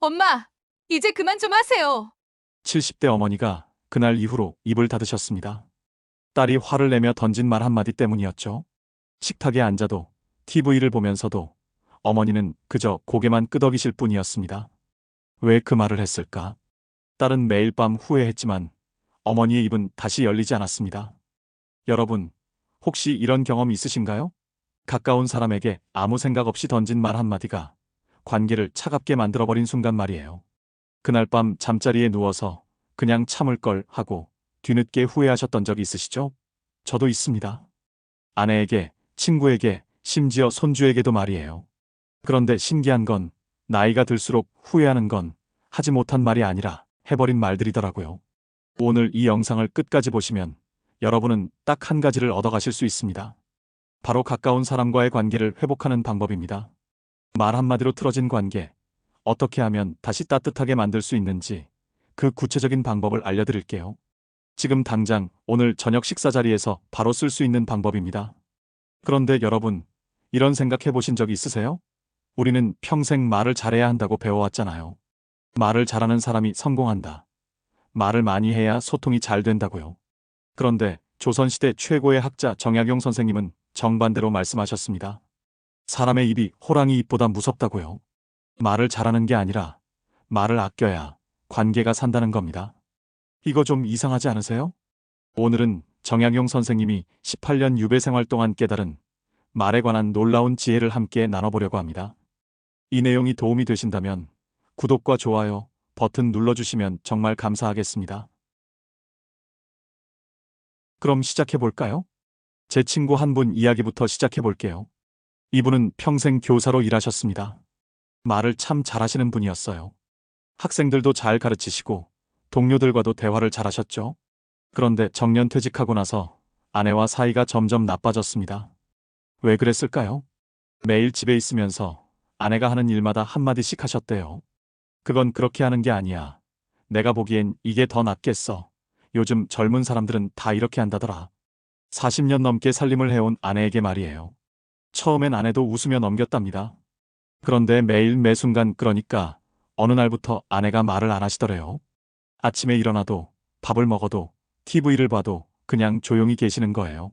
엄마, 이제 그만 좀 하세요. 70대 어머니가 그날 이후로 입을 닫으셨습니다. 딸이 화를 내며 던진 말 한마디 때문이었죠. 식탁에 앉아도 TV를 보면서도 어머니는 그저 고개만 끄덕이실 뿐이었습니다. 왜 그 말을 했을까? 딸은 매일 밤 후회했지만 어머니의 입은 다시 열리지 않았습니다. 여러분, 혹시 이런 경험 있으신가요? 가까운 사람에게 아무 생각 없이 던진 말 한마디가 관계를 차갑게 만들어버린 순간 말이에요. 그날 밤 잠자리에 누워서 그냥 참을 걸 하고 뒤늦게 후회하셨던 적 있으시죠? 저도 있습니다. 아내에게, 친구에게, 심지어 손주에게도 말이에요. 그런데 신기한 건 나이가 들수록 후회하는 건 하지 못한 말이 아니라 해버린 말들이더라고요. 오늘 이 영상을 끝까지 보시면 여러분은 딱 한 가지를 얻어가실 수 있습니다. 바로 가까운 사람과의 관계를 회복하는 방법입니다. 말 한마디로 틀어진 관계, 어떻게 하면 다시 따뜻하게 만들 수 있는지 그 구체적인 방법을 알려드릴게요. 지금 당장 오늘 저녁 식사 자리에서 바로 쓸 수 있는 방법입니다. 그런데 여러분, 이런 생각 해 보신 적 있으세요? 우리는 평생 말을 잘해야 한다고 배워왔잖아요. 말을 잘하는 사람이 성공한다. 말을 많이 해야 소통이 잘 된다고요. 그런데 조선시대 최고의 학자 정약용 선생님은 정반대로 말씀하셨습니다. 사람의 입이 호랑이 입보다 무섭다고요. 말을 잘하는 게 아니라 말을 아껴야 관계가 산다는 겁니다. 이거 좀 이상하지 않으세요? 오늘은 정약용 선생님이 18년 유배 생활 동안 깨달은 말에 관한 놀라운 지혜를 함께 나눠보려고 합니다. 이 내용이 도움이 되신다면 구독과 좋아요 버튼 눌러주시면 정말 감사하겠습니다. 그럼 시작해볼까요? 제 친구 한 분 이야기부터 시작해볼게요. 이분은 평생 교사로 일하셨습니다. 말을 참 잘하시는 분이었어요. 학생들도 잘 가르치시고 동료들과도 대화를 잘하셨죠. 그런데 정년 퇴직하고 나서 아내와 사이가 점점 나빠졌습니다. 왜 그랬을까요? 매일 집에 있으면서 아내가 하는 일마다 한마디씩 하셨대요. 그건 그렇게 하는 게 아니야. 내가 보기엔 이게 더 낫겠어. 요즘 젊은 사람들은 다 이렇게 한다더라. 40년 넘게 살림을 해온 아내에게 말이에요. 처음엔 아내도 웃으며 넘겼답니다. 그런데 매일 매순간 그러니까 어느 날부터 아내가 말을 안 하시더래요. 아침에 일어나도 밥을 먹어도 TV를 봐도 그냥 조용히 계시는 거예요.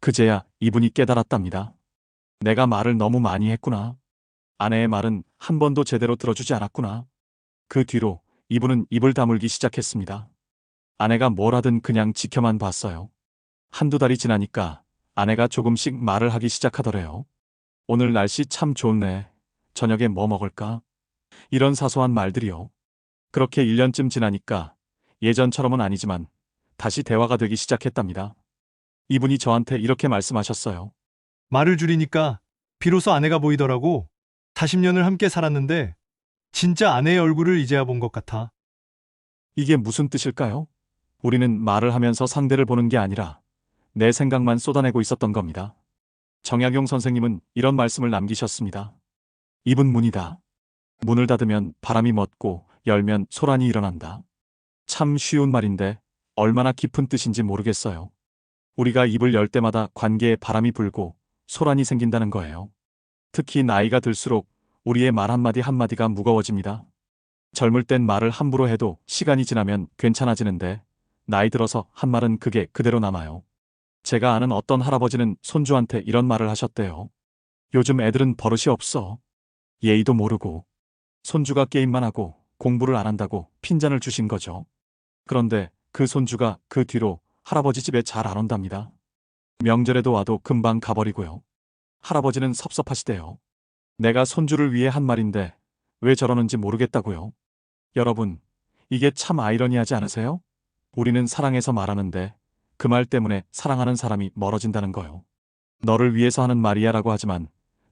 그제야 이분이 깨달았답니다. 내가 말을 너무 많이 했구나. 아내의 말은 한 번도 제대로 들어주지 않았구나. 그 뒤로 이분은 입을 다물기 시작했습니다. 아내가 뭘 하든 그냥 지켜만 봤어요. 한두 달이 지나니까 아내가 조금씩 말을 하기 시작하더래요. 오늘 날씨 참 좋네. 저녁에 뭐 먹을까? 이런 사소한 말들이요. 그렇게 1년쯤 지나니까 예전처럼은 아니지만 다시 대화가 되기 시작했답니다. 이분이 저한테 이렇게 말씀하셨어요. 말을 줄이니까 비로소 아내가 보이더라고. 40년을 함께 살았는데 진짜 아내의 얼굴을 이제야 본 것 같아. 이게 무슨 뜻일까요? 우리는 말을 하면서 상대를 보는 게 아니라 내 생각만 쏟아내고 있었던 겁니다. 정약용 선생님은 이런 말씀을 남기셨습니다. 입은 문이다. 문을 닫으면 바람이 멎고 열면 소란이 일어난다. 참 쉬운 말인데 얼마나 깊은 뜻인지 모르겠어요. 우리가 입을 열 때마다 관계에 바람이 불고 소란이 생긴다는 거예요. 특히 나이가 들수록 우리의 말 한마디 한마디가 무거워집니다. 젊을 땐 말을 함부로 해도 시간이 지나면 괜찮아지는데 나이 들어서 한 말은 그게 그대로 남아요. 제가 아는 어떤 할아버지는 손주한테 이런 말을 하셨대요. 요즘 애들은 버릇이 없어. 예의도 모르고. 손주가 게임만 하고 공부를 안 한다고 핀잔을 주신 거죠. 그런데 그 손주가 그 뒤로 할아버지 집에 잘 안 온답니다. 명절에도 와도 금방 가버리고요. 할아버지는 섭섭하시대요. 내가 손주를 위해 한 말인데 왜 저러는지 모르겠다고요. 여러분, 이게 참 아이러니하지 않으세요? 우리는 사랑해서 말하는데 그 말 때문에 사랑하는 사람이 멀어진다는 거요. 너를 위해서 하는 말이야 라고 하지만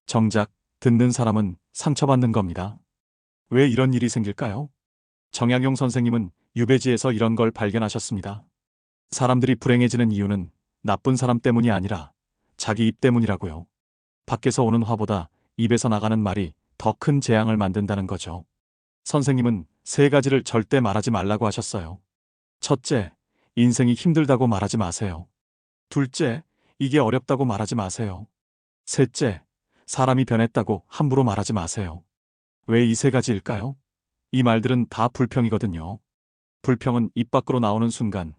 정작 듣는 사람은 상처받는 겁니다. 왜 이런 일이 생길까요? 정약용 선생님은 유배지에서 이런 걸 발견하셨습니다. 사람들이 불행해지는 이유는 나쁜 사람 때문이 아니라 자기 입 때문이라고요. 밖에서 오는 화보다 입에서 나가는 말이 더 큰 재앙을 만든다는 거죠. 선생님은 세 가지를 절대 말하지 말라고 하셨어요. 첫째, 인생이 힘들다고 말하지 마세요. 둘째, 이게 어렵다고 말하지 마세요. 셋째, 사람이 변했다고 함부로 말하지 마세요. 왜 이 세 가지일까요? 이 말들은 다 불평이거든요. 불평은 입 밖으로 나오는 순간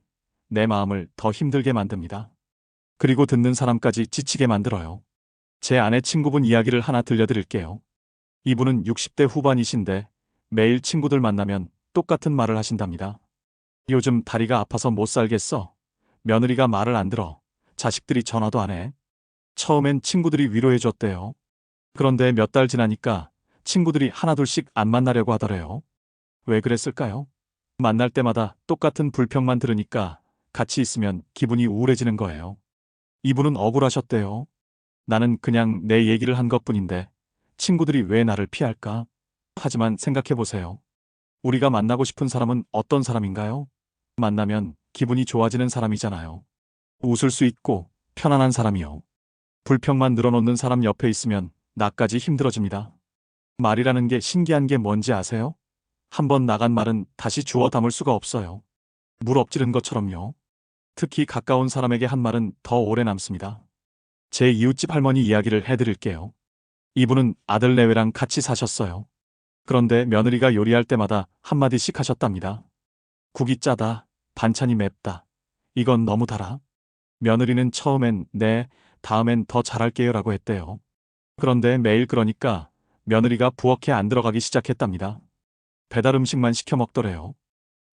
내 마음을 더 힘들게 만듭니다. 그리고 듣는 사람까지 지치게 만들어요. 제 아내 친구분 이야기를 하나 들려드릴게요. 이분은 60대 후반이신데 매일 친구들 만나면 똑같은 말을 하신답니다. 요즘 다리가 아파서 못 살겠어. 며느리가 말을 안 들어. 자식들이 전화도 안 해. 처음엔 친구들이 위로해줬대요. 그런데 몇 달 지나니까 친구들이 하나둘씩 안 만나려고 하더래요. 왜 그랬을까요? 만날 때마다 똑같은 불평만 들으니까 같이 있으면 기분이 우울해지는 거예요. 이분은 억울하셨대요. 나는 그냥 내 얘기를 한 것 뿐인데 친구들이 왜 나를 피할까? 하지만 생각해 보세요. 우리가 만나고 싶은 사람은 어떤 사람인가요? 만나면 기분이 좋아지는 사람이잖아요. 웃을 수 있고 편안한 사람이요. 불평만 늘어놓는 사람 옆에 있으면 나까지 힘들어집니다. 말이라는 게 신기한 게 뭔지 아세요? 한번 나간 말은 다시 주워 담을 수가 없어요. 물 엎지른 것처럼요. 특히 가까운 사람에게 한 말은 더 오래 남습니다. 제 이웃집 할머니 이야기를 해드릴게요. 이분은 아들 내외랑 같이 사셨어요. 그런데 며느리가 요리할 때마다 한마디씩 하셨답니다. 국이 짜다, 반찬이 맵다. 이건 너무 달아. 며느리는 처음엔 네, 다음엔 더 잘할게요 라고 했대요. 그런데 매일 그러니까 며느리가 부엌에 안 들어가기 시작했답니다. 배달 음식만 시켜 먹더래요.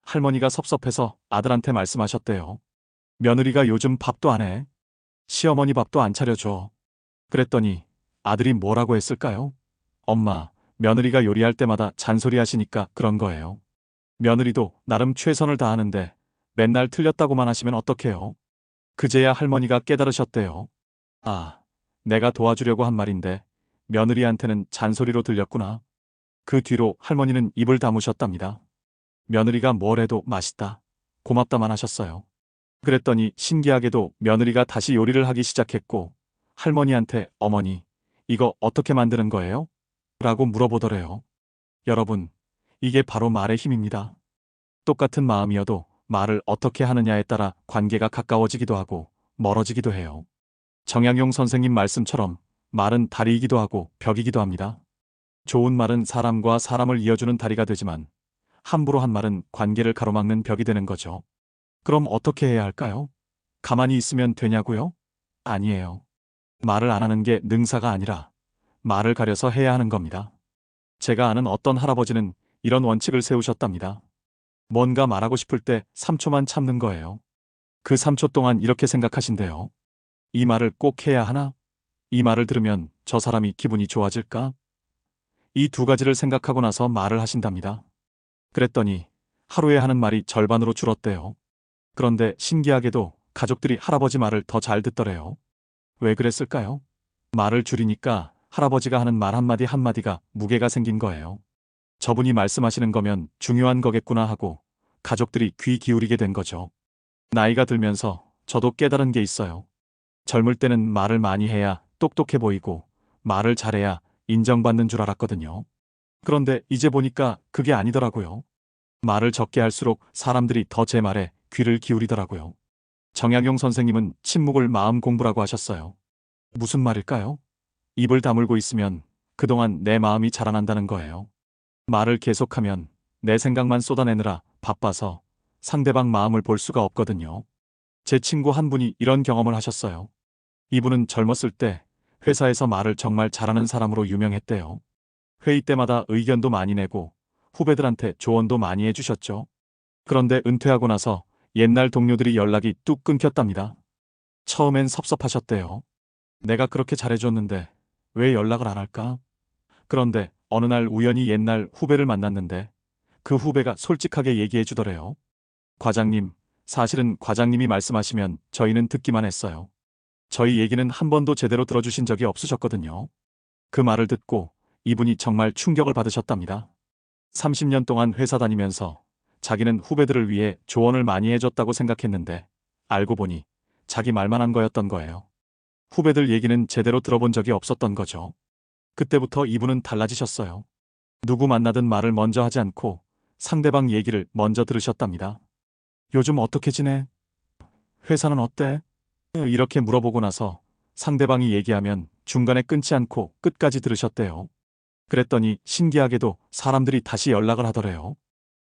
할머니가 섭섭해서 아들한테 말씀하셨대요. 며느리가 요즘 밥도 안 해. 시어머니 밥도 안 차려줘. 그랬더니 아들이 뭐라고 했을까요? 엄마, 며느리가 요리할 때마다 잔소리 하시니까 그런 거예요. 며느리도 나름 최선을 다하는데 맨날 틀렸다고만 하시면 어떡해요? 그제야 할머니가 깨달으셨대요. 아, 내가 도와주려고 한 말인데 며느리한테는 잔소리로 들렸구나. 그 뒤로 할머니는 입을 다무셨답니다. 며느리가 뭘 해도 맛있다. 고맙다만 하셨어요. 그랬더니 신기하게도 며느리가 다시 요리를 하기 시작했고 할머니한테 어머니, 이거 어떻게 만드는 거예요? 라고 물어보더래요. 여러분, 이게 바로 말의 힘입니다. 똑같은 마음이어도 말을 어떻게 하느냐에 따라 관계가 가까워지기도 하고 멀어지기도 해요. 정양용 선생님 말씀처럼 말은 다리이기도 하고 벽이기도 합니다. 좋은 말은 사람과 사람을 이어주는 다리가 되지만 함부로 한 말은 관계를 가로막는 벽이 되는 거죠. 그럼 어떻게 해야 할까요? 가만히 있으면 되냐고요? 아니에요. 말을 안 하는 게 능사가 아니라 말을 가려서 해야 하는 겁니다. 제가 아는 어떤 할아버지는 이런 원칙을 세우셨답니다. 뭔가 말하고 싶을 때 3초만 참는 거예요. 그 3초 동안 이렇게 생각하신대요. 이 말을 꼭 해야 하나? 이 말을 들으면 저 사람이 기분이 좋아질까? 이 두 가지를 생각하고 나서 말을 하신답니다. 그랬더니 하루에 하는 말이 절반으로 줄었대요. 그런데 신기하게도 가족들이 할아버지 말을 더 잘 듣더래요. 왜 그랬을까요? 말을 줄이니까 할아버지가 하는 말 한마디 한마디가 무게가 생긴 거예요. 저분이 말씀하시는 거면 중요한 거겠구나 하고 가족들이 귀 기울이게 된 거죠. 나이가 들면서 저도 깨달은 게 있어요. 젊을 때는 말을 많이 해야 똑똑해 보이고 말을 잘해야 인정받는 줄 알았거든요. 그런데 이제 보니까 그게 아니더라고요. 말을 적게 할수록 사람들이 더 제 말에 귀를 기울이더라고요. 정약용 선생님은 침묵을 마음 공부라고 하셨어요. 무슨 말일까요? 입을 다물고 있으면 그동안 내 마음이 자라난다는 거예요. 말을 계속하면 내 생각만 쏟아내느라 바빠서 상대방 마음을 볼 수가 없거든요. 제 친구 한 분이 이런 경험을 하셨어요. 이분은 젊었을 때 회사에서 말을 정말 잘하는 사람으로 유명했대요. 회의 때마다 의견도 많이 내고 후배들한테 조언도 많이 해주셨죠. 그런데 은퇴하고 나서 옛날 동료들이 연락이 뚝 끊겼답니다. 처음엔 섭섭하셨대요. 내가 그렇게 잘해줬는데 왜 연락을 안 할까? 그런데 어느 날 우연히 옛날 후배를 만났는데 그 후배가 솔직하게 얘기해 주더래요. 과장님, 사실은 과장님이 말씀하시면 저희는 듣기만 했어요. 저희 얘기는 한 번도 제대로 들어주신 적이 없으셨거든요. 그 말을 듣고 이분이 정말 충격을 받으셨답니다. 30년 동안 회사 다니면서 자기는 후배들을 위해 조언을 많이 해줬다고 생각했는데 알고 보니 자기 말만 한 거였던 거예요. 후배들 얘기는 제대로 들어본 적이 없었던 거죠. 그때부터 이분은 달라지셨어요. 누구 만나든 말을 먼저 하지 않고 상대방 얘기를 먼저 들으셨답니다. 요즘 어떻게 지내? 회사는 어때? 이렇게 물어보고 나서 상대방이 얘기하면 중간에 끊지 않고 끝까지 들으셨대요. 그랬더니 신기하게도 사람들이 다시 연락을 하더래요.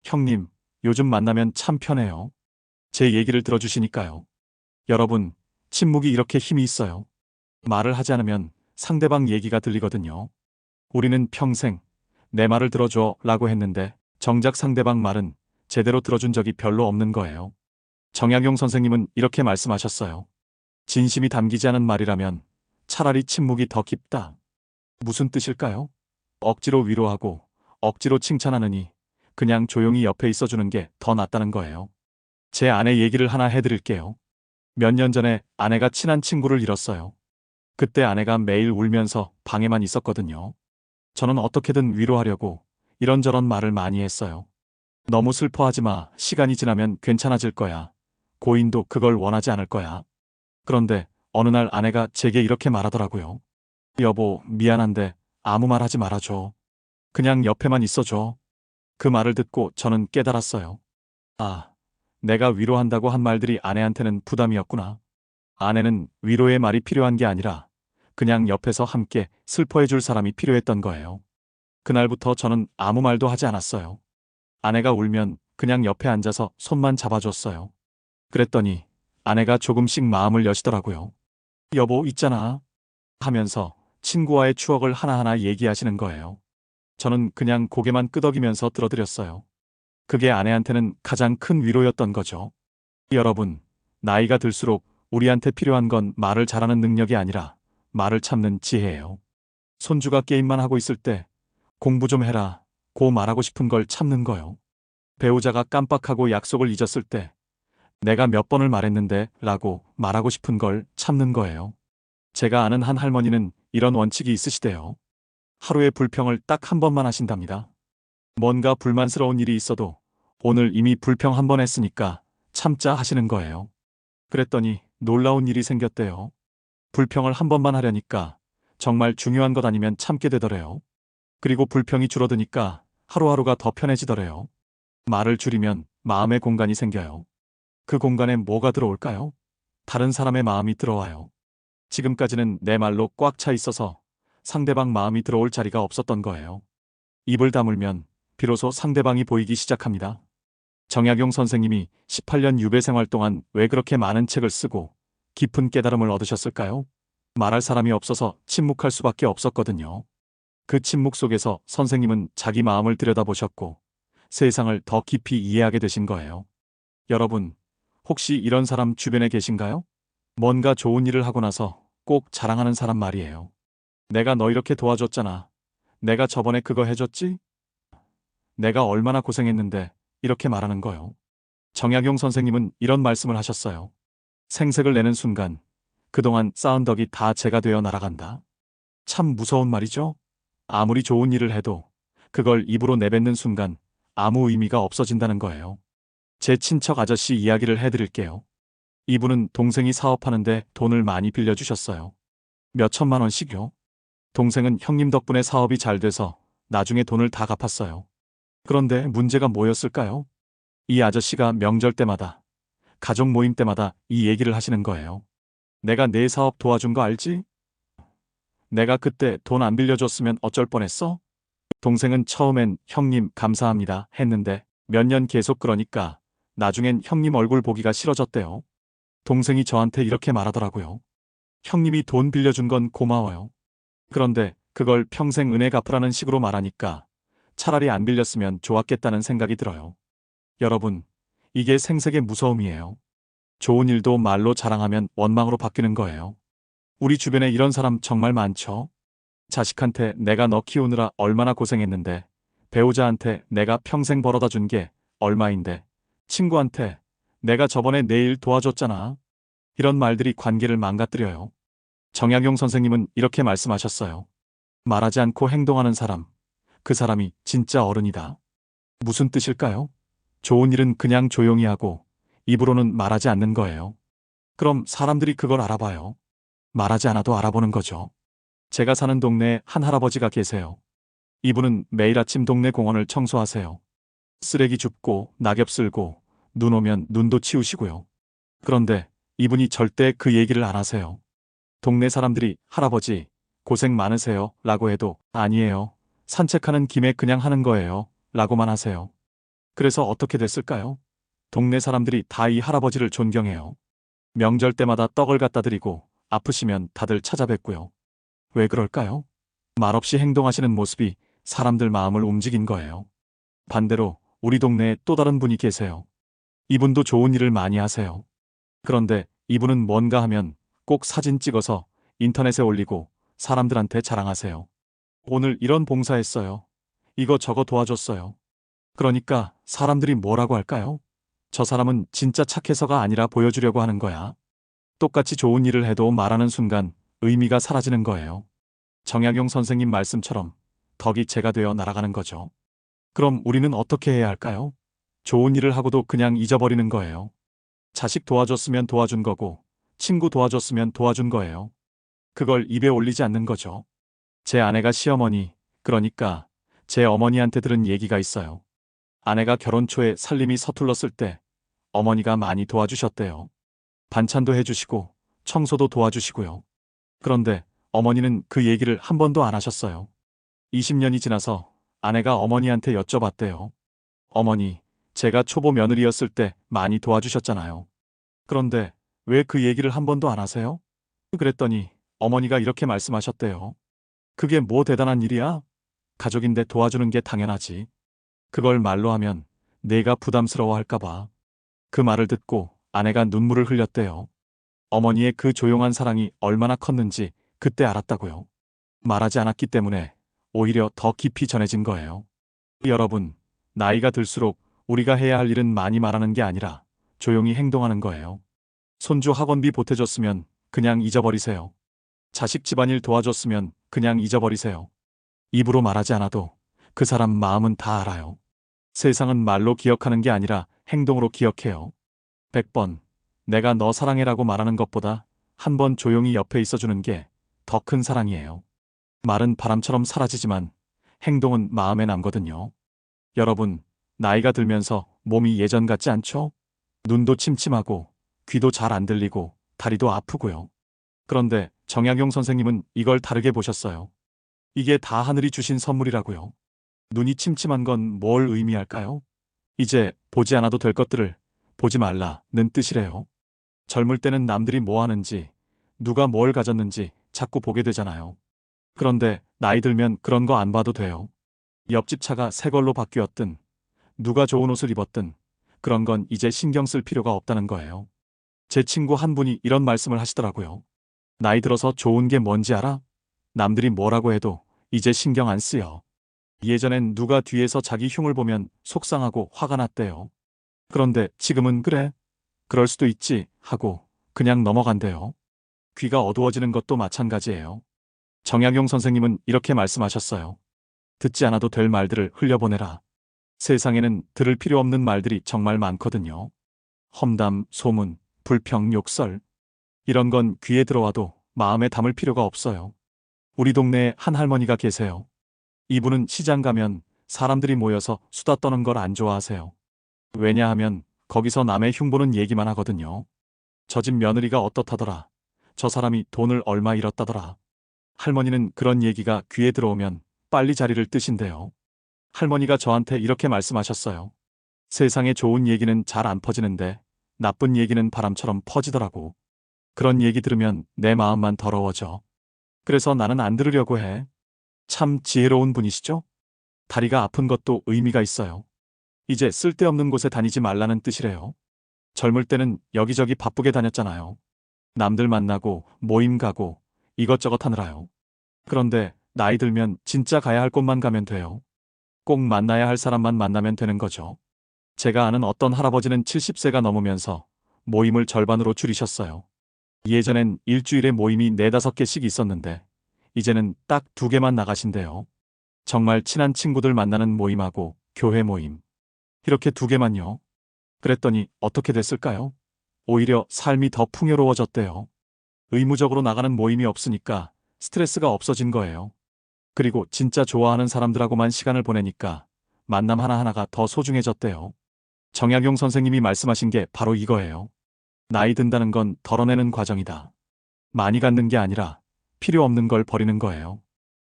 형님, 요즘 만나면 참 편해요. 제 얘기를 들어주시니까요. 여러분, 침묵이 이렇게 힘이 있어요. 말을 하지 않으면 상대방 얘기가 들리거든요. 우리는 평생 내 말을 들어줘 라고 했는데 정작 상대방 말은 제대로 들어준 적이 별로 없는 거예요. 정약용 선생님은 이렇게 말씀하셨어요. 진심이 담기지 않은 말이라면 차라리 침묵이 더 깊다. 무슨 뜻일까요? 억지로 위로하고 억지로 칭찬하느니 그냥 조용히 옆에 있어주는 게 더 낫다는 거예요. 제 아내 얘기를 하나 해드릴게요. 몇 년 전에 아내가 친한 친구를 잃었어요. 그때 아내가 매일 울면서 방에만 있었거든요. 저는 어떻게든 위로하려고 이런저런 말을 많이 했어요. 너무 슬퍼하지 마. 시간이 지나면 괜찮아질 거야. 고인도 그걸 원하지 않을 거야. 그런데 어느 날 아내가 제게 이렇게 말하더라고요. 여보, 미안한데 아무 말 하지 말아줘. 그냥 옆에만 있어줘. 그 말을 듣고 저는 깨달았어요. 아, 내가 위로한다고 한 말들이 아내한테는 부담이었구나. 아내는 위로의 말이 필요한 게 아니라 그냥 옆에서 함께 슬퍼해 줄 사람이 필요했던 거예요. 그날부터 저는 아무 말도 하지 않았어요. 아내가 울면 그냥 옆에 앉아서 손만 잡아줬어요. 그랬더니 아내가 조금씩 마음을 여시더라고요. 여보, 있잖아. 하면서 친구와의 추억을 하나하나 얘기하시는 거예요. 저는 그냥 고개만 끄덕이면서 들어드렸어요. 그게 아내한테는 가장 큰 위로였던 거죠. 여러분, 나이가 들수록 우리한테 필요한 건 말을 잘하는 능력이 아니라 말을 참는 지혜예요. 손주가 게임만 하고 있을 때 공부 좀 해라. 고 말하고 싶은 걸 참는 거요. 배우자가 깜빡하고 약속을 잊었을 때 내가 몇 번을 말했는데 라고 말하고 싶은 걸 참는 거예요. 제가 아는 한 할머니는 이런 원칙이 있으시대요. 하루에 불평을 딱 한 번만 하신답니다. 뭔가 불만스러운 일이 있어도 오늘 이미 불평 한 번 했으니까 참자 하시는 거예요. 그랬더니 놀라운 일이 생겼대요. 불평을 한 번만 하려니까 정말 중요한 것 아니면 참게 되더래요. 그리고 불평이 줄어드니까 하루하루가 더 편해지더래요. 말을 줄이면 마음의 공간이 생겨요. 그 공간에 뭐가 들어올까요? 다른 사람의 마음이 들어와요. 지금까지는 내 말로 꽉 차 있어서 상대방 마음이 들어올 자리가 없었던 거예요. 입을 다물면 비로소 상대방이 보이기 시작합니다. 정약용 선생님이 18년 유배 생활 동안 왜 그렇게 많은 책을 쓰고 깊은 깨달음을 얻으셨을까요? 말할 사람이 없어서 침묵할 수밖에 없었거든요. 그 침묵 속에서 선생님은 자기 마음을 들여다보셨고 세상을 더 깊이 이해하게 되신 거예요. 여러분, 혹시 이런 사람 주변에 계신가요? 뭔가 좋은 일을 하고 나서 꼭 자랑하는 사람 말이에요. 내가 너 이렇게 도와줬잖아. 내가 저번에 그거 해줬지? 내가 얼마나 고생했는데 이렇게 말하는 거요. 정약용 선생님은 이런 말씀을 하셨어요. 생색을 내는 순간 그동안 쌓은 덕이 다 제가 되어 날아간다. 참 무서운 말이죠? 아무리 좋은 일을 해도 그걸 입으로 내뱉는 순간 아무 의미가 없어진다는 거예요. 제 친척 아저씨 이야기를 해드릴게요. 이분은 동생이 사업하는데 돈을 많이 빌려주셨어요. 몇 천만 원씩요. 동생은 형님 덕분에 사업이 잘 돼서 나중에 돈을 다 갚았어요. 그런데 문제가 뭐였을까요? 이 아저씨가 명절 때마다, 가족 모임 때마다 이 얘기를 하시는 거예요. 내가 내 사업 도와준 거 알지? 내가 그때 돈 안 빌려줬으면 어쩔 뻔했어? 동생은 처음엔 형님 감사합니다 했는데 몇 년 계속 그러니까 나중엔 형님 얼굴 보기가 싫어졌대요. 동생이 저한테 이렇게 말하더라고요. 형님이 돈 빌려준 건 고마워요. 그런데 그걸 평생 은혜 갚으라는 식으로 말하니까 차라리 안 빌렸으면 좋았겠다는 생각이 들어요. 여러분, 이게 생색의 무서움이에요. 좋은 일도 말로 자랑하면 원망으로 바뀌는 거예요. 우리 주변에 이런 사람 정말 많죠? 자식한테 내가 너 키우느라 얼마나 고생했는데, 배우자한테 내가 평생 벌어다 준 게 얼마인데, 친구한테 내가 저번에 내일 도와줬잖아. 이런 말들이 관계를 망가뜨려요. 정약용 선생님은 이렇게 말씀하셨어요. 말하지 않고 행동하는 사람, 그 사람이 진짜 어른이다. 무슨 뜻일까요? 좋은 일은 그냥 조용히 하고 입으로는 말하지 않는 거예요. 그럼 사람들이 그걸 알아봐요. 말하지 않아도 알아보는 거죠. 제가 사는 동네에 한 할아버지가 계세요. 이분은 매일 아침 동네 공원을 청소하세요. 쓰레기 줍고 낙엽 쓸고 눈 오면 눈도 치우시고요. 그런데 이분이 절대 그 얘기를 안 하세요. 동네 사람들이 할아버지 고생 많으세요 라고 해도 아니에요. 산책하는 김에 그냥 하는 거예요. 라고만 하세요. 그래서 어떻게 됐을까요? 동네 사람들이 다 이 할아버지를 존경해요. 명절 때마다 떡을 갖다 드리고 아프시면 다들 찾아뵙고요. 왜 그럴까요? 말없이 행동하시는 모습이 사람들 마음을 움직인 거예요. 반대로 우리 동네에 또 다른 분이 계세요. 이분도 좋은 일을 많이 하세요. 그런데 이분은 뭔가 하면 꼭 사진 찍어서 인터넷에 올리고 사람들한테 자랑하세요. 오늘 이런 봉사했어요. 이거 저거 도와줬어요. 그러니까 사람들이 뭐라고 할까요? 저 사람은 진짜 착해서가 아니라 보여주려고 하는 거야. 똑같이 좋은 일을 해도 말하는 순간 의미가 사라지는 거예요. 정약용 선생님 말씀처럼 덕이 제가 되어 날아가는 거죠. 그럼 우리는 어떻게 해야 할까요? 좋은 일을 하고도 그냥 잊어버리는 거예요. 자식 도와줬으면 도와준 거고, 친구 도와줬으면 도와준 거예요. 그걸 입에 올리지 않는 거죠. 제 아내가 시어머니, 그러니까 제 어머니한테 들은 얘기가 있어요. 아내가 결혼 초에 살림이 서툴렀을 때 어머니가 많이 도와주셨대요. 반찬도 해주시고 청소도 도와주시고요. 그런데 어머니는 그 얘기를 한 번도 안 하셨어요. 20년이 지나서 아내가 어머니한테 여쭤봤대요. 어머니, 제가 초보 며느리였을 때 많이 도와주셨잖아요. 그런데 왜 그 얘기를 한 번도 안 하세요? 그랬더니 어머니가 이렇게 말씀하셨대요. 그게 뭐 대단한 일이야? 가족인데 도와주는 게 당연하지. 그걸 말로 하면 내가 부담스러워 할까봐. 그 말을 듣고 아내가 눈물을 흘렸대요. 어머니의 그 조용한 사랑이 얼마나 컸는지 그때 알았다고요. 말하지 않았기 때문에 오히려 더 깊이 전해진 거예요. 여러분, 나이가 들수록 우리가 해야 할 일은 많이 말하는 게 아니라 조용히 행동하는 거예요. 손주 학원비 보태줬으면 그냥 잊어버리세요. 자식 집안일 도와줬으면 그냥 잊어버리세요. 입으로 말하지 않아도 그 사람 마음은 다 알아요. 세상은 말로 기억하는 게 아니라 행동으로 기억해요. 100번 내가 너 사랑해라고 말하는 것보다 한 번 조용히 옆에 있어주는 게 더 큰 사랑이에요. 말은 바람처럼 사라지지만 행동은 마음에 남거든요. 여러분, 나이가 들면서 몸이 예전 같지 않죠? 눈도 침침하고 귀도 잘 안 들리고 다리도 아프고요. 그런데 정약용 선생님은 이걸 다르게 보셨어요. 이게 다 하늘이 주신 선물이라고요. 눈이 침침한 건 뭘 의미할까요? 이제 보지 않아도 될 것들을 보지 말라는 뜻이래요. 젊을 때는 남들이 뭐 하는지, 누가 뭘 가졌는지 자꾸 보게 되잖아요. 그런데 나이 들면 그런 거 안 봐도 돼요. 옆집 차가 새 걸로 바뀌었든, 누가 좋은 옷을 입었든, 그런 건 이제 신경 쓸 필요가 없다는 거예요. 제 친구 한 분이 이런 말씀을 하시더라고요. 나이 들어서 좋은 게 뭔지 알아? 남들이 뭐라고 해도 이제 신경 안 쓰여. 예전엔 누가 뒤에서 자기 흉을 보면 속상하고 화가 났대요. 그런데 지금은 그래? 그럴 수도 있지 하고 그냥 넘어간대요. 귀가 어두워지는 것도 마찬가지예요. 정약용 선생님은 이렇게 말씀하셨어요. 듣지 않아도 될 말들을 흘려보내라. 세상에는 들을 필요 없는 말들이 정말 많거든요. 험담, 소문, 불평, 욕설. 이런 건 귀에 들어와도 마음에 담을 필요가 없어요. 우리 동네에 한 할머니가 계세요. 이분은 시장 가면 사람들이 모여서 수다 떠는 걸 안 좋아하세요. 왜냐하면 거기서 남의 흉보는 얘기만 하거든요. 저 집 며느리가 어떻다더라. 저 사람이 돈을 얼마 잃었다더라. 할머니는 그런 얘기가 귀에 들어오면 빨리 자리를 뜨신대요. 할머니가 저한테 이렇게 말씀하셨어요. 세상에 좋은 얘기는 잘 안 퍼지는데 나쁜 얘기는 바람처럼 퍼지더라고. 그런 얘기 들으면 내 마음만 더러워져. 그래서 나는 안 들으려고 해. 참 지혜로운 분이시죠? 다리가 아픈 것도 의미가 있어요. 이제 쓸데없는 곳에 다니지 말라는 뜻이래요. 젊을 때는 여기저기 바쁘게 다녔잖아요. 남들 만나고 모임 가고 이것저것 하느라요. 그런데 나이 들면 진짜 가야 할 곳만 가면 돼요. 꼭 만나야 할 사람만 만나면 되는 거죠. 제가 아는 어떤 할아버지는 70세가 넘으면서 모임을 절반으로 줄이셨어요. 예전엔 일주일에 모임이 네다섯 개씩 있었는데 이제는 딱 두 개만 나가신대요. 정말 친한 친구들 만나는 모임하고 교회 모임. 이렇게 두 개만요. 그랬더니 어떻게 됐을까요? 오히려 삶이 더 풍요로워졌대요. 의무적으로 나가는 모임이 없으니까 스트레스가 없어진 거예요. 그리고 진짜 좋아하는 사람들하고만 시간을 보내니까 만남 하나하나가 더 소중해졌대요. 정약용 선생님이 말씀하신 게 바로 이거예요. 나이 든다는 건 덜어내는 과정이다. 많이 갖는 게 아니라 필요 없는 걸 버리는 거예요.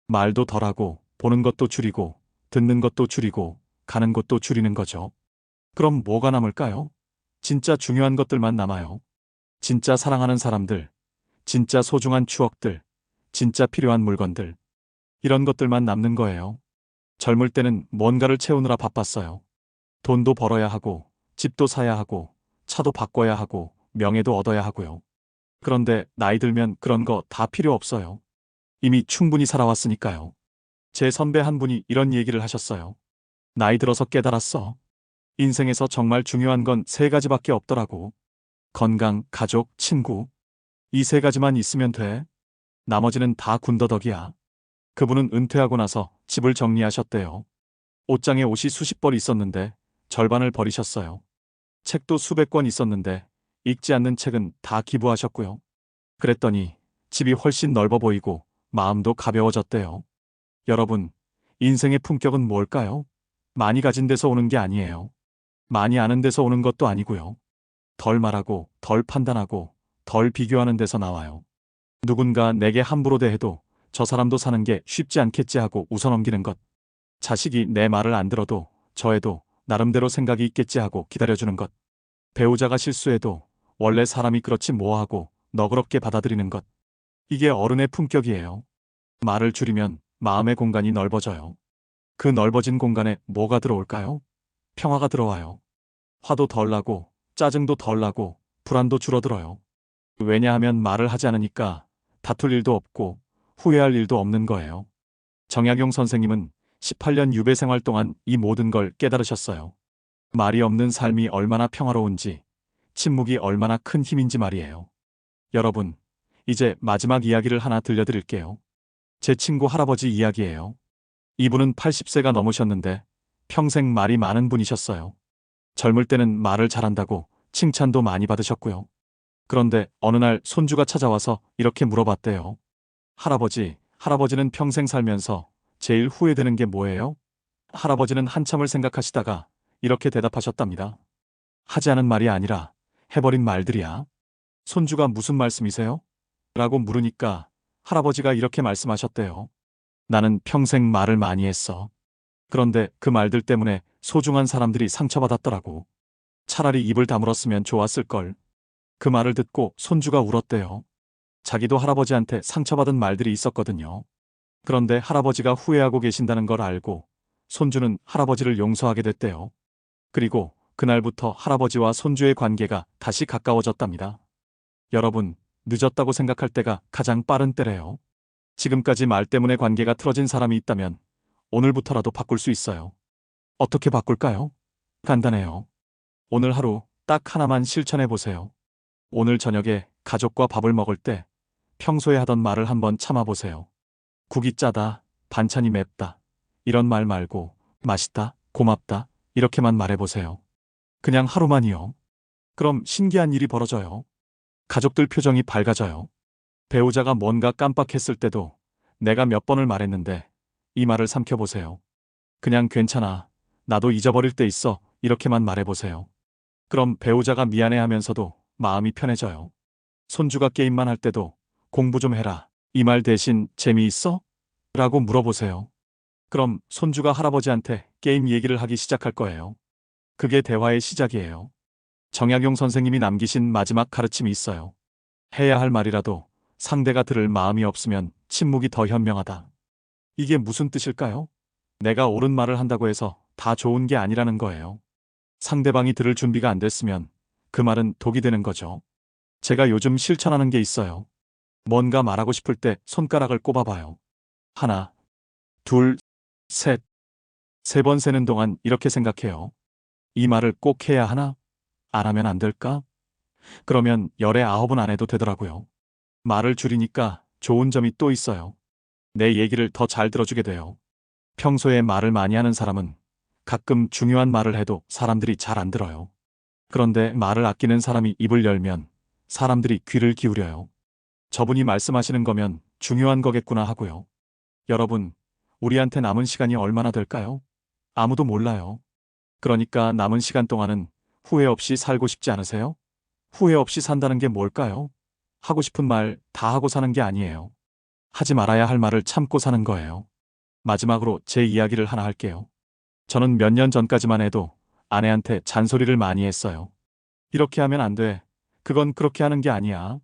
말도 덜하고 보는 것도 줄이고, 듣는 것도 줄이고, 가는 곳도 줄이는 거죠. 그럼 뭐가 남을까요? 진짜 중요한 것들만 남아요. 진짜 사랑하는 사람들, 진짜 소중한 추억들, 진짜 필요한 물건들. 이런 것들만 남는 거예요. 젊을 때는 뭔가를 채우느라 바빴어요. 돈도 벌어야 하고, 집도 사야 하고, 차도 바꿔야 하고, 명예도 얻어야 하고요. 그런데 나이 들면 그런 거 다 필요 없어요. 이미 충분히 살아왔으니까요. 제 선배 한 분이 이런 얘기를 하셨어요. 나이 들어서 깨달았어. 인생에서 정말 중요한 건 세 가지밖에 없더라고. 건강, 가족, 친구. 이 세 가지만 있으면 돼. 나머지는 다 군더더기야. 그분은 은퇴하고 나서 집을 정리하셨대요. 옷장에 옷이 수십 벌 있었는데 절반을 버리셨어요. 책도 수백 권 있었는데 읽지 않는 책은 다 기부하셨고요. 그랬더니 집이 훨씬 넓어 보이고 마음도 가벼워졌대요. 여러분, 인생의 품격은 뭘까요? 많이 가진 데서 오는 게 아니에요. 많이 아는 데서 오는 것도 아니고요. 덜 말하고, 덜 판단하고, 덜 비교하는 데서 나와요. 누군가 내게 함부로 대해도 저 사람도 사는 게 쉽지 않겠지 하고 웃어넘기는 것. 자식이 내 말을 안 들어도 저에도 나름대로 생각이 있겠지 하고 기다려주는 것. 배우자가 실수해도 원래 사람이 그렇지 뭐 하고 너그럽게 받아들이는 것. 이게 어른의 품격이에요. 말을 줄이면 마음의 공간이 넓어져요. 그 넓어진 공간에 뭐가 들어올까요? 평화가 들어와요. 화도 덜 나고, 짜증도 덜 나고, 불안도 줄어들어요. 왜냐하면 말을 하지 않으니까 다툴 일도 없고, 후회할 일도 없는 거예요. 정약용 선생님은 18년 유배 생활 동안 이 모든 걸 깨달으셨어요. 말이 없는 삶이 얼마나 평화로운지, 침묵이 얼마나 큰 힘인지 말이에요. 여러분, 이제 마지막 이야기를 하나 들려드릴게요. 제 친구 할아버지 이야기예요. 이분은 80세가 넘으셨는데 평생 말이 많은 분이셨어요. 젊을 때는 말을 잘한다고 칭찬도 많이 받으셨고요. 그런데 어느 날 손주가 찾아와서 이렇게 물어봤대요. 할아버지, 할아버지는 평생 살면서 제일 후회되는 게 뭐예요? 할아버지는 한참을 생각하시다가 이렇게 대답하셨답니다. 하지 않은 말이 아니라 해버린 말들이야. 손주가 무슨 말씀이세요? 라고 물으니까 할아버지가 이렇게 말씀하셨대요. 나는 평생 말을 많이 했어. 그런데 그 말들 때문에 소중한 사람들이 상처받았더라고. 차라리 입을 다물었으면 좋았을걸. 그 말을 듣고 손주가 울었대요. 자기도 할아버지한테 상처받은 말들이 있었거든요. 그런데 할아버지가 후회하고 계신다는 걸 알고 손주는 할아버지를 용서하게 됐대요. 그리고 그날부터 할아버지와 손주의 관계가 다시 가까워졌답니다. 여러분, 늦었다고 생각할 때가 가장 빠른 때래요. 지금까지 말 때문에 관계가 틀어진 사람이 있다면 오늘부터라도 바꿀 수 있어요. 어떻게 바꿀까요? 간단해요. 오늘 하루 딱 하나만 실천해 보세요. 오늘 저녁에 가족과 밥을 먹을 때 평소에 하던 말을 한번 참아보세요. 국이 짜다, 반찬이 맵다. 이런 말 말고 맛있다, 고맙다. 이렇게만 말해보세요. 그냥 하루만이요. 그럼 신기한 일이 벌어져요. 가족들 표정이 밝아져요. 배우자가 뭔가 깜빡했을 때도 내가 몇 번을 말했는데 이 말을 삼켜보세요. 그냥 괜찮아. 나도 잊어버릴 때 있어. 이렇게만 말해보세요. 그럼 배우자가 미안해 하면서도 마음이 편해져요. 손주가 게임만 할 때도 공부 좀 해라. 이 말 대신 재미있어? 라고 물어보세요. 그럼 손주가 할아버지한테 게임 얘기를 하기 시작할 거예요. 그게 대화의 시작이에요. 정약용 선생님이 남기신 마지막 가르침이 있어요. 해야 할 말이라도 상대가 들을 마음이 없으면 침묵이 더 현명하다. 이게 무슨 뜻일까요? 내가 옳은 말을 한다고 해서 다 좋은 게 아니라는 거예요. 상대방이 들을 준비가 안 됐으면 그 말은 독이 되는 거죠. 제가 요즘 실천하는 게 있어요. 뭔가 말하고 싶을 때 손가락을 꼽아봐요. 하나, 둘, 셋. 세 번 세는 동안 이렇게 생각해요. 이 말을 꼭 해야 하나? 안 하면 안 될까? 그러면 열에 아홉은 안 해도 되더라고요. 말을 줄이니까 좋은 점이 또 있어요. 내 얘기를 더 잘 들어주게 돼요. 평소에 말을 많이 하는 사람은 가끔 중요한 말을 해도 사람들이 잘 안 들어요. 그런데 말을 아끼는 사람이 입을 열면 사람들이 귀를 기울여요. 저분이 말씀하시는 거면 중요한 거겠구나 하고요. 여러분, 우리한테 남은 시간이 얼마나 될까요? 아무도 몰라요. 그러니까 남은 시간 동안은 후회 없이 살고 싶지 않으세요? 후회 없이 산다는 게 뭘까요? 하고 싶은 말 다 하고 사는 게 아니에요. 하지 말아야 할 말을 참고 사는 거예요. 마지막으로 제 이야기를 하나 할게요. 저는 몇 년 전까지만 해도 아내한테 잔소리를 많이 했어요. 이렇게 하면 안 돼. 그건 그렇게 하는 게 아니야.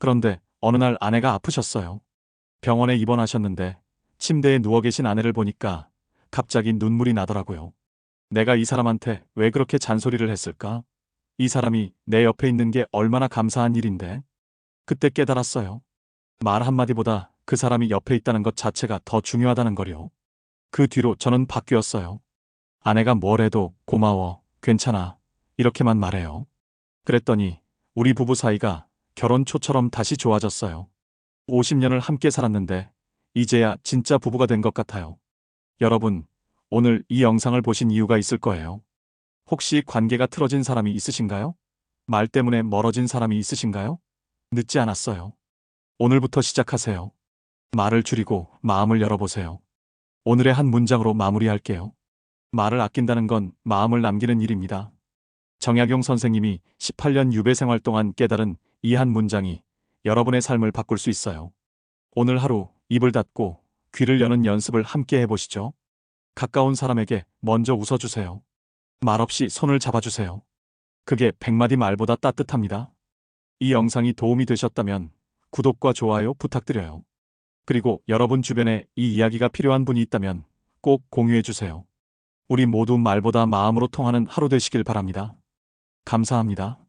그런데 어느 날 아내가 아프셨어요. 병원에 입원하셨는데 침대에 누워 계신 아내를 보니까 갑자기 눈물이 나더라고요. 내가 이 사람한테 왜 그렇게 잔소리를 했을까? 이 사람이 내 옆에 있는 게 얼마나 감사한 일인데. 그때 깨달았어요. 말 한마디보다 그 사람이 옆에 있다는 것 자체가 더 중요하다는 거요. 그 뒤로 저는 바뀌었어요. 아내가 뭘 해도 고마워, 괜찮아. 이렇게만 말해요. 그랬더니 우리 부부 사이가 결혼 초처럼 다시 좋아졌어요. 50년을 함께 살았는데 이제야 진짜 부부가 된 것 같아요. 여러분, 오늘 이 영상을 보신 이유가 있을 거예요. 혹시 관계가 틀어진 사람이 있으신가요? 말 때문에 멀어진 사람이 있으신가요? 늦지 않았어요. 오늘부터 시작하세요. 말을 줄이고 마음을 열어보세요. 오늘의 한 문장으로 마무리할게요. 말을 아낀다는 건 마음을 남기는 일입니다. 정약용 선생님이 18년 유배 생활 동안 깨달은 이 한 문장이 여러분의 삶을 바꿀 수 있어요. 오늘 하루 입을 닫고 귀를 여는 연습을 함께 해보시죠. 가까운 사람에게 먼저 웃어주세요. 말없이 손을 잡아주세요. 그게 백마디 말보다 따뜻합니다. 이 영상이 도움이 되셨다면 구독과 좋아요 부탁드려요. 그리고 여러분 주변에 이 이야기가 필요한 분이 있다면 꼭 공유해주세요. 우리 모두 말보다 마음으로 통하는 하루 되시길 바랍니다. 감사합니다.